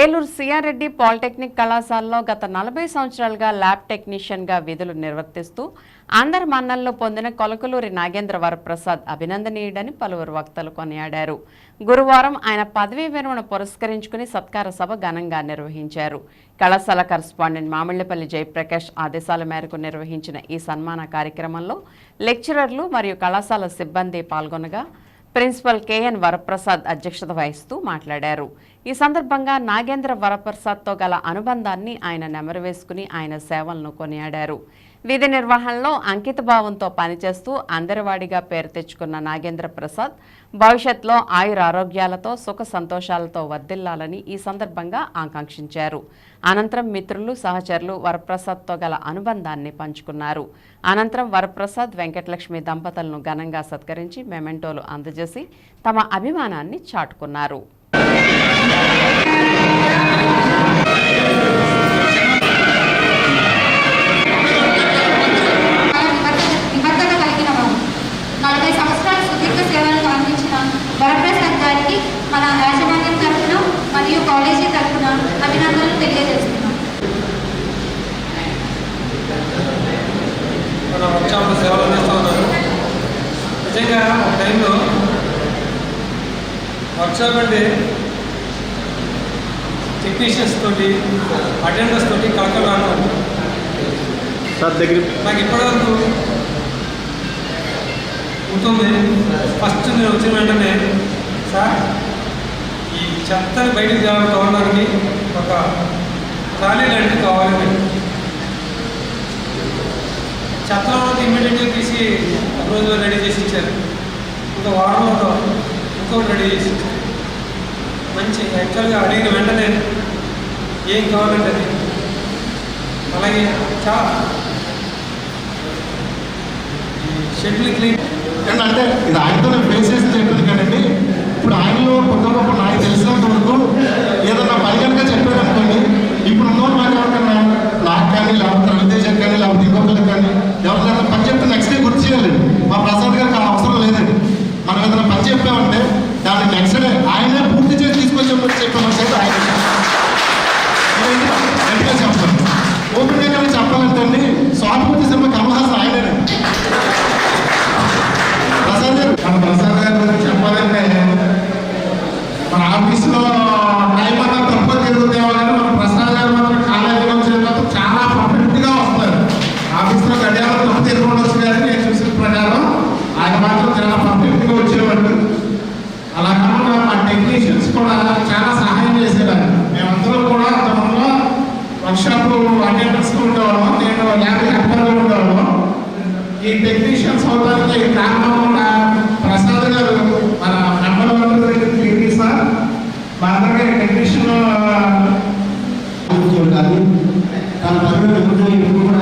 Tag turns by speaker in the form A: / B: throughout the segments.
A: Eluru CR Reddy polytechnic కళాశాలలో గత నలభై సంవత్సరాలుగా ల్యాబ్ టెక్నీషియన్గా విధులు నిర్వర్తిస్తూ అందరి మన్నల్లో పొందిన కొలకలూరి నాగేంద్ర వరప్రసాద్ అభినందనీయుడని పలువురు వక్తలు కొనియాడారు. గురువారం ఆయన పదవీ విరమణ పురస్కరించుకుని సత్కార సభ ఘనంగా నిర్వహించారు. కళాశాల కరస్పాండెంట్ మామిళ్ళపల్లి జయప్రకాష్ ఆదేశాల మేరకు నిర్వహించిన ఈ సన్మాన కార్యక్రమంలో లెక్చరర్లు మరియు కళాశాల సిబ్బంది పాల్గొనగా ప్రిన్సిపల్ కేఎన్ వరప్రసాద్ అధ్యక్షత వహిస్తూ మాట్లాడారు. ఈ సందర్భంగా నాగేంద్ర వరప్రసాద్తో గల అనుబంధాన్ని ఆయన నెమరు వేసుకుని ఆయన సేవలను కొనియాడారు. విధి నిర్వహణలో అంకితభావంతో పనిచేస్తూ అందరివాడిగా పేరు తెచ్చుకున్న నాగేంద్ర ప్రసాద్ భవిష్యత్తులో ఆయుర ఆరోగ్యాలతో సుఖ సంతోషాలతో వర్ధిల్లాలని ఈ సందర్భంగా ఆకాంక్షించారు. అనంతరం మిత్రులు సహచరులు వరప్రసాద్తో గల అనుబంధాన్ని పంచుకున్నారు. అనంతరం వరప్రసాద్ వెంకటలక్ష్మి దంపతులను ఘనంగా సత్కరించి మెమెంటోలు అందజేసి తమ అభిమానాన్ని చాటుకున్నారు.
B: వర్క్షాప్లో సేవలు అందిస్తూ ఉన్నారు? నిజంగా ఒక టైంలో వర్క్షాప్ అంటే టెక్నీషియన్స్ తోటి అటెండర్స్ తోటి కలకలాను
C: సార్ దగ్గర
B: నాకు ఇప్పటివరకు ఉంటుంది ఫస్ట్ నేను వచ్చిన వెంటనే సార్ ఈ చెత్తని బయటికి తేవడం కావడానికి ఒక ట్రాలీ లాంటిది కావాలని చెత్తలో తీసి రోజు రెడీ చేసి ఇచ్చారు. ఒక వారంలో ఇంకొకటి రెడీ చేసి ఇచ్చారు. మంచి యాక్చువల్గా అడిగిన వెంటనే ఏం కావాలంటే అది. అలాగే చాలా షెడ్లు క్లీన్.
C: అంటే ఇది ఆయనతో ఫేస్ చేసి చెప్పింది ఇప్పుడు ఆయనలో కొత్త గొప్ప నాకు తెలిసినంత టెక్నీషియన్స్ కూడా చాలా సహాయం చేసేవారు. మేమందరం కూడా అంతమందిలో వర్క్షాప్ అటెండర్స్ ఉండేవాళ్ళం. నేను ల్యాబ్ హెల్పర్గా ఉండేవాళ్ళం. ఈ టెక్నీషియన్స్ అవడానికి కారణం ప్రసాద్ గారు మన నెంబర్ వన్ పీటీ సార్. మా అందరికీ టెక్నీషియన్
D: కానీ తన పనులు ఎప్పుడు కూడా తన కూడా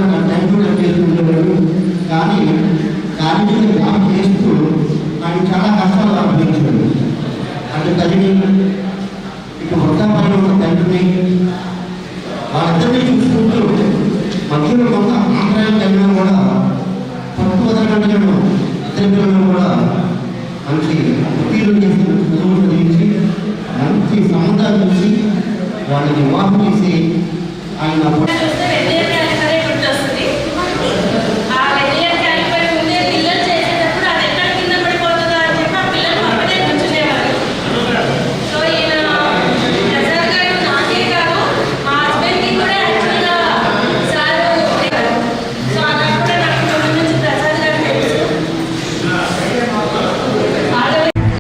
D: వాళ్ళిద్దరినీ చూసుకుంటూ మధ్యలో కొంత ఆంధ్రాయం కలిగిన కూడా పట్టు వదలడం ఇద్దరి కూడా మంచి అప్పీలు చేసి చదువు చదివించి మంచి సంబంధాలు చూసి వాళ్ళని వివాహం చేసి ఆయన
E: చూస్తే